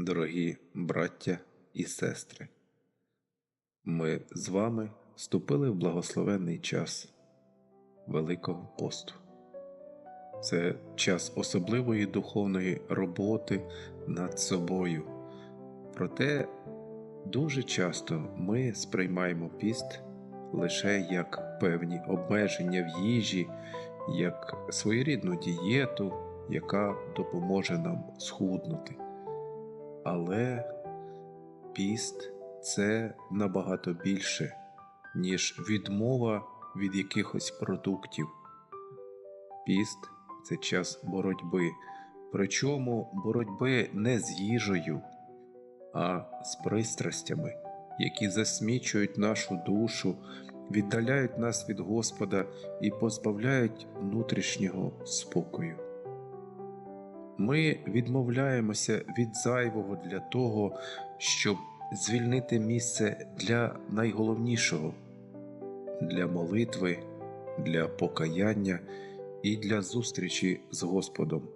Дорогі браття і сестри, ми з вами вступили в благословенний час Великого посту. Це час особливої духовної роботи над собою. Проте дуже часто ми сприймаємо піст лише як певні обмеження в їжі, як своєрідну дієту, яка допоможе нам схуднути. Але піст це набагато більше, ніж відмова від якихось продуктів. Піст це час боротьби, причому боротьби не з їжею, а з пристрастями, які засмічують нашу душу, віддаляють нас від Господа і позбавляють внутрішнього спокою. Ми відмовляємося від зайвого для того, щоб звільнити місце для найголовнішого для молитви, для покаяння і для зустрічі з Господом.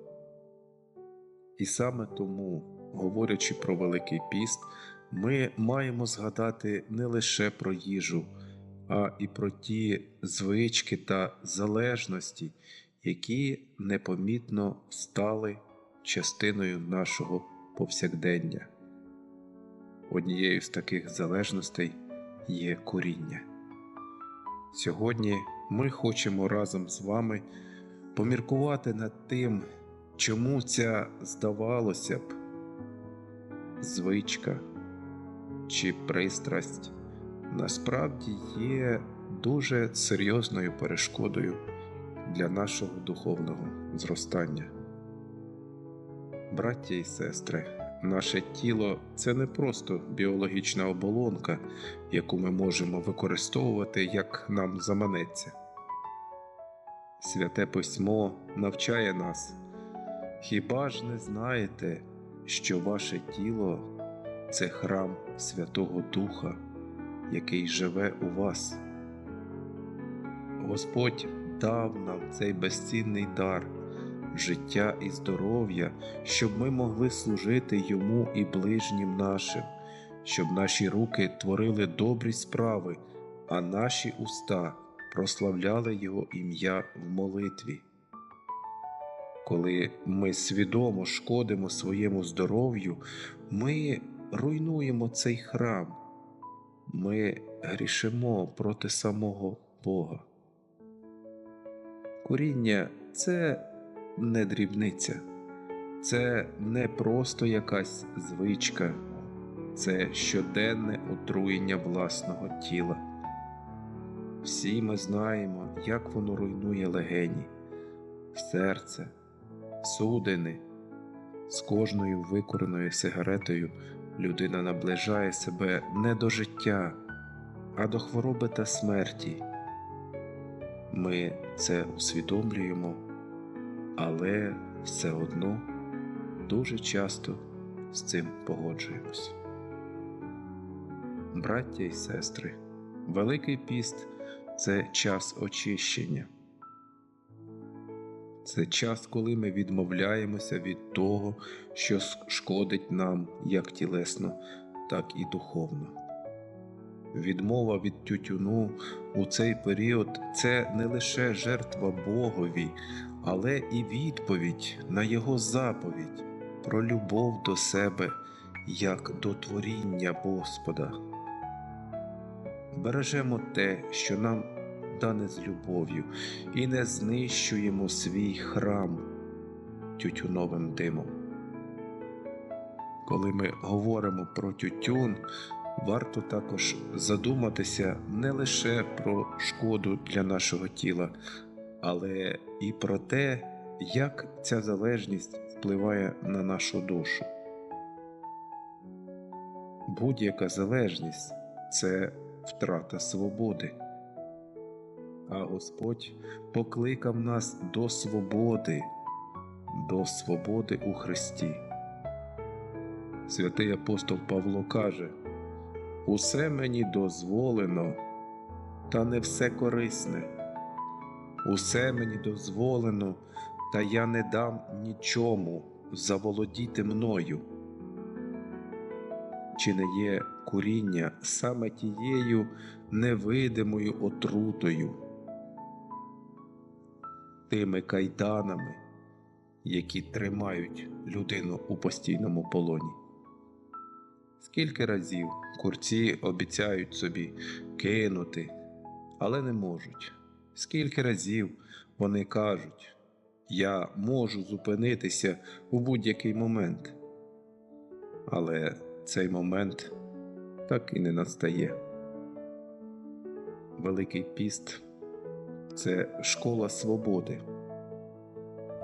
І саме тому, говорячи про Великий піст, ми маємо згадати не лише про їжу, а і про ті звички та залежності, які непомітно стали частиною нашого повсякдення. Однією з таких залежностей є коріння. Сьогодні ми хочемо разом з вами поміркувати над тим, чому ця, здавалося б, звичка чи пристрасть насправді є дуже серйозною перешкодою для нашого духовного зростання. Браття і сестри, наше тіло це не просто біологічна оболонка, яку ми можемо використовувати як нам заманеться. Святе письмо навчає нас, хіба ж не знаєте, що ваше тіло це храм Святого Духа, який живе у вас? Господь дав нам цей безцінний дар життя і здоров'я, щоб ми могли служити йому і ближнім нашим, щоб наші руки творили добрі справи, а наші уста прославляли Його ім'я в молитві. Коли ми свідомо шкодимо своєму здоров'ю, ми руйнуємо цей храм, ми грішимо проти самого Бога. Коріння це не дрібниця, це не просто якась звичка, це щоденне отруєння власного тіла. Всі ми знаємо, як воно руйнує легені, серце, судини. З кожною викореною сигаретою людина наближає себе не до життя, а до хвороби та смерті. Ми це усвідомлюємо але все одно дуже часто з цим погоджуємось. Браття і сестри, Великий піст це час очищення. Це час, коли ми відмовляємося від того, що шкодить нам як тілесно, так і духовно. Відмова від тютюну у цей період це не лише жертва Богові, але і відповідь на Його заповідь про любов до себе як до творіння Господа. Бережемо те, що нам дане з любов'ю, і не знищуємо свій храм тютюновим димом. Коли ми говоримо про тютюн, варто також задуматися не лише про шкоду для нашого тіла, але і про те, як ця залежність впливає на нашу душу. Будь-яка залежність це втрата свободи. А Господь покликав нас до свободи, до свободи у Христі. Святий апостол Павло каже: Усе мені дозволено, та не все корисне. Усе мені дозволено, та я не дам нічому заволодіти мною. чи не є куріння саме тією невидимою отрутою, тими кайданами, які тримають людину у постійному полоні. Скільки разів курці обіцяють собі кинути, але не можуть. Скільки разів вони кажуть, я можу зупинитися у будь-який момент. Але цей момент так і не настає. Великий піст це школа свободи.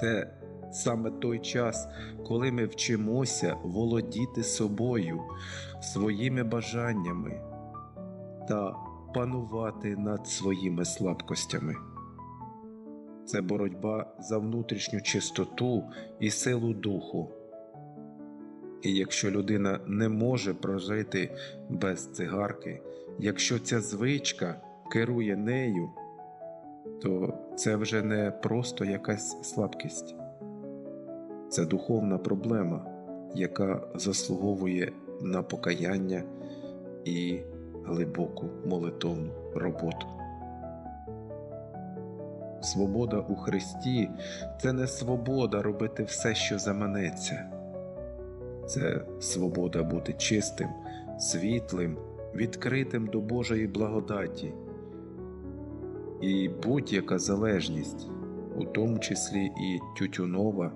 Це саме той час, коли ми вчимося володіти собою, своїми бажаннями та панувати над своїми слабкостями. Це боротьба за внутрішню чистоту і силу духу. І якщо людина не може прожити без цигарки, якщо ця звичка керує нею, то це вже не просто якась слабкість, це духовна проблема, яка заслуговує на покаяння і глибоку молитовну роботу. Свобода у Христі це не свобода робити все, що заманеться, це свобода бути чистим, світлим, відкритим до Божої благодаті. І будь-яка залежність, у тому числі і тютюнова,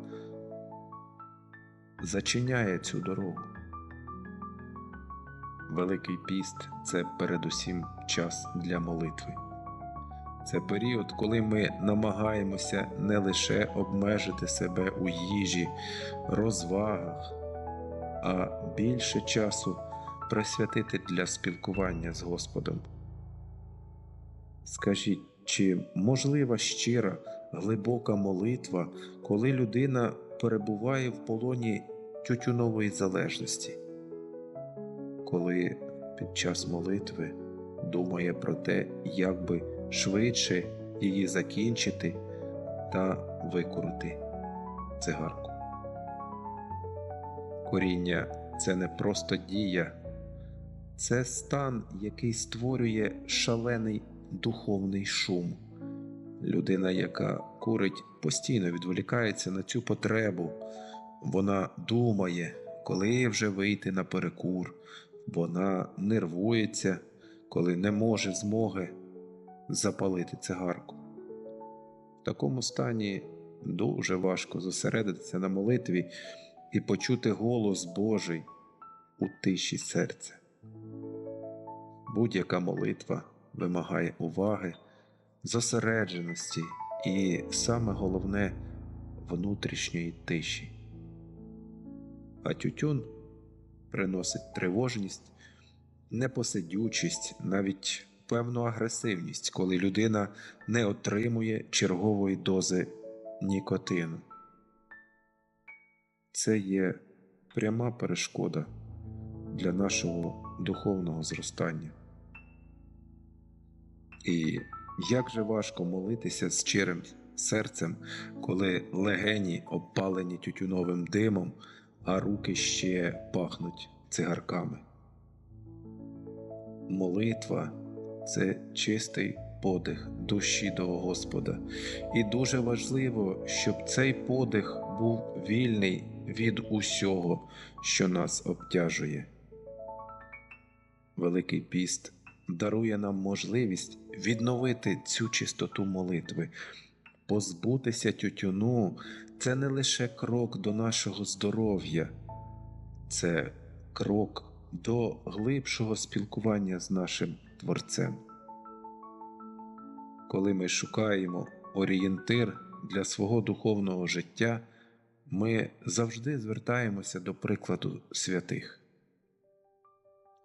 зачиняє цю дорогу. Великий піст це передусім час для молитви. Це період, коли ми намагаємося не лише обмежити себе у їжі, розвагах, а більше часу присвятити для спілкування з Господом. Скажіть, чи можлива щира, глибока молитва, коли людина перебуває в полоні тютюнової залежності? Коли під час молитви думає про те, як би швидше її закінчити та викорити цигарку. Коріння це не просто дія, це стан, який створює шалений духовний шум. Людина, яка курить, постійно відволікається на цю потребу, вона думає, коли вже вийти на перекур, вона нервується, коли не може змоги запалити цигарку. В такому стані дуже важко зосередитися на молитві і почути голос Божий у тиші серця. Будь-яка молитва вимагає уваги, зосередженості і, саме головне, внутрішньої тиші. А тютюн приносить тривожність, непосидючість, навіть певну агресивність, коли людина не отримує чергової дози нікотину. Це є пряма перешкода для нашого духовного зростання. І як же важко молитися з щирим серцем, коли легені обпалені тютюновим димом, а руки ще пахнуть цигарками. Молитва це чистий подих душі до Господа, і дуже важливо, щоб цей подих був вільний від усього, що нас обтяжує. Великий піст дарує нам можливість відновити цю чистоту молитви, позбутися тютюну це не лише крок до нашого здоров'я, це крок до глибшого спілкування з нашим Творцем. Коли ми шукаємо орієнтир для свого духовного життя, ми завжди звертаємося до прикладу святих.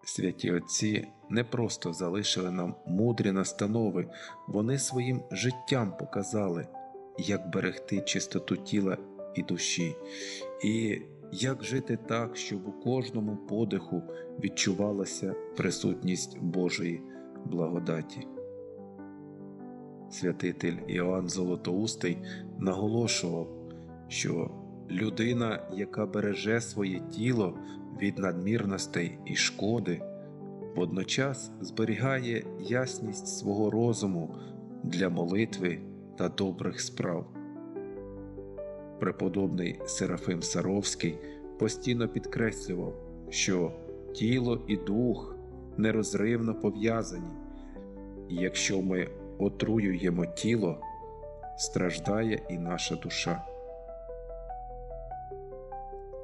Святі Отці не просто залишили нам мудрі настанови, вони своїм життям показали, як берегти чистоту тіла і душі, і як жити так, щоб у кожному подиху відчувалася присутність Божої благодаті. Святитель Іоанн Золотоустий наголошував, що Людина, яка береже своє тіло від надмірностей і шкоди, водночас зберігає ясність свого розуму для молитви та добрих справ. Преподобний Серафим Саровський постійно підкреслював, що тіло і дух нерозривно пов'язані, і якщо ми отруюємо тіло, страждає і наша душа.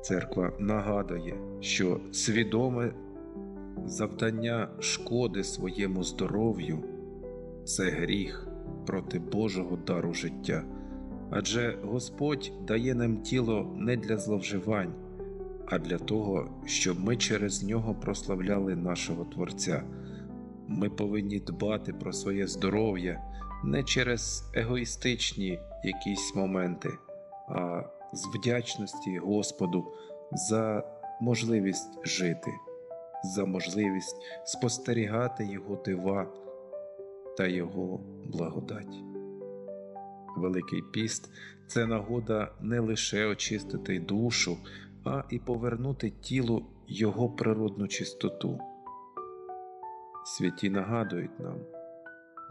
Церква нагадує, що свідоме завдання шкоди своєму здоров'ю це гріх проти Божого дару життя. Адже Господь дає нам тіло не для зловживань, а для того, щоб ми через нього прославляли нашого Творця. Ми повинні дбати про своє здоров'я не через егоїстичні якісь моменти, а з вдячності Господу за можливість жити, за можливість спостерігати Його дива та Його благодать. Великий піст це нагода не лише очистити душу, а і повернути тілу його природну чистоту. Святі нагадують нам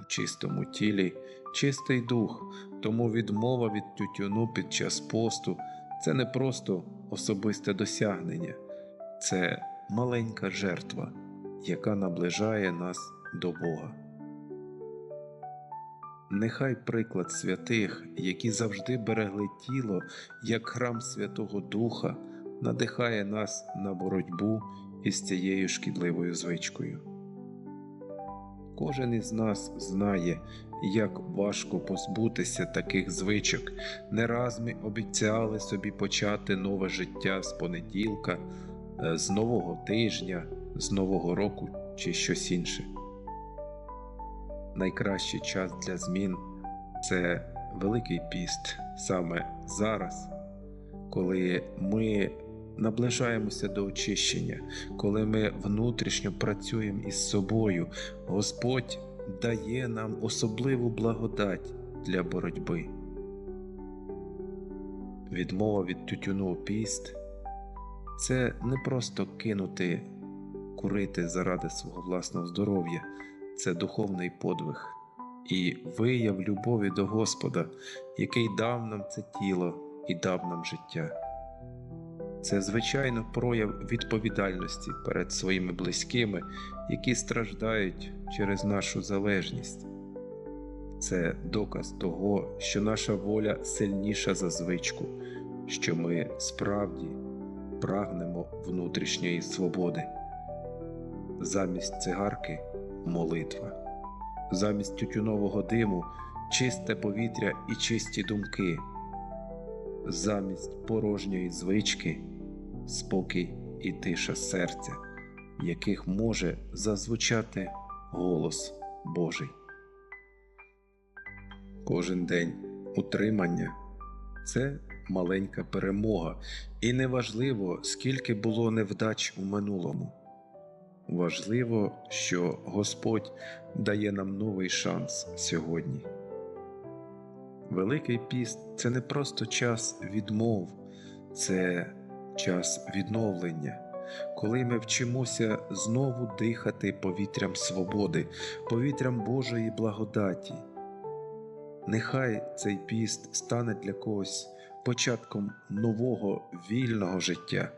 у чистому тілі чистий дух, тому відмова від тютюну під час посту це не просто особисте досягнення, це маленька жертва, яка наближає нас до Бога. Нехай приклад святих, які завжди берегли тіло як храм Святого Духа, надихає нас на боротьбу із цією шкідливою звичкою. Кожен із нас знає, як важко позбутися таких звичок. Не раз ми обіцяли собі почати нове життя з понеділка, е, з нового тижня, з нового року чи щось інше. Найкращий час для змін це Великий піст саме зараз, коли ми наближаємося до очищення, коли ми внутрішньо працюємо із собою, Господь дає нам особливу благодать для боротьби. Відмова від тютюну піст це не просто кинути курити заради свого власного здоров'я, це духовний подвиг і вияв любові до Господа, який дав нам це тіло і дав нам життя. Це звичайно прояв відповідальності перед своїми близькими, які страждають через нашу залежність. Це доказ того, що наша воля сильніша за звичку, що ми справді прагнемо внутрішньої свободи. Замість цигарки молитва, замість тютюнового диму чисте повітря і чисті думки, замість порожньої звички спокій і тиша серця, яких може зазвучати голос Божий. Кожен день утримання це маленька перемога, і неважливо, скільки було невдач у минулому. Важливо, що Господь дає нам новий шанс сьогодні. Великий піст це не просто час відмов, це час відновлення, коли ми вчимося знову дихати повітрям свободи, повітрям Божої благодаті. Нехай цей піст стане для когось початком нового вільного життя,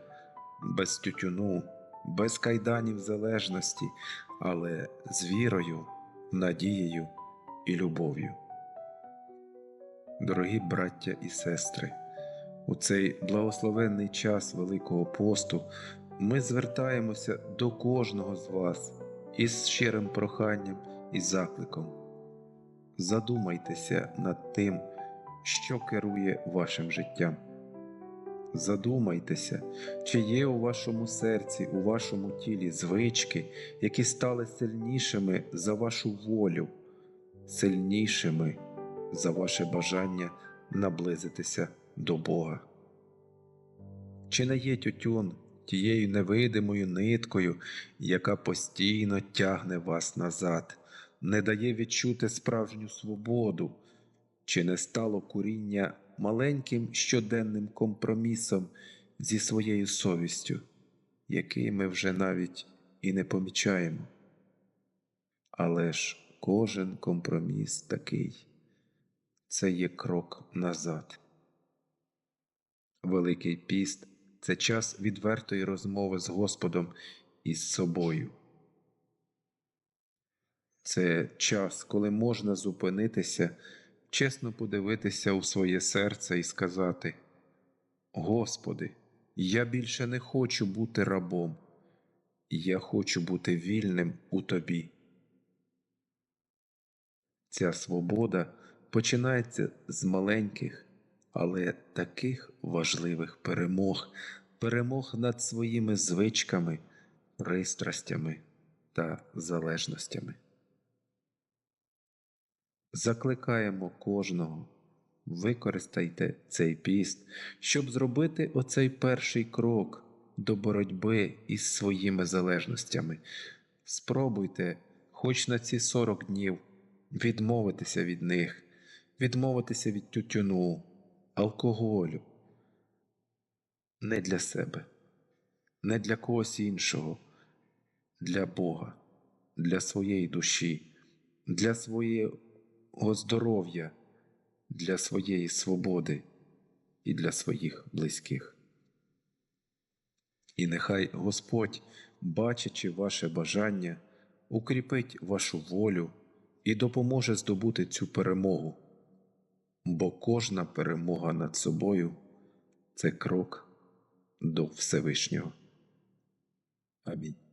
без тютюну, без кайданів залежності, але з вірою, надією і любов'ю. Дорогі браття і сестри, у цей благословенний час Великого посту ми звертаємося до кожного з вас із щирим проханням і закликом. Задумайтеся над тим, що керує вашим життям. Задумайтеся, чи є у вашому серці, у вашому тілі звички, які стали сильнішими за вашу волю, сильнішими за ваше бажання наблизитися до Бога. Чи не є тютюн тією невидимою ниткою, яка постійно тягне вас назад, не дає відчути справжню свободу, чи не стало куріння маленьким щоденним компромісом зі своєю совістю, який ми вже навіть і не помічаємо. Але ж кожен компроміс такий це є крок назад. Великий піст це час відвертої розмови з Господом і з собою. Це час, коли можна зупинитися, чесно подивитися у своє серце і сказати: Господи, я більше не хочу бути рабом, я хочу бути вільним у Тобі. Ця свобода починається з маленьких, але таких важливих перемог, перемог над своїми звичками, пристрастями та залежностями. Закликаємо кожного, використайте цей піст, щоб зробити оцей перший крок до боротьби із своїми залежностями. Спробуйте, хоч на ці 40 днів, відмовитися від них, відмовитися від тютюну, алкоголю. Не для себе, не для когось іншого, для Бога, для своєї душі, для свого здоров'я, для своєї свободи і для своїх близьких. І нехай Господь, бачачи ваше бажання, укріпить вашу волю і допоможе здобути цю перемогу, бо кожна перемога над собою це крок до Всевишнього. Амінь.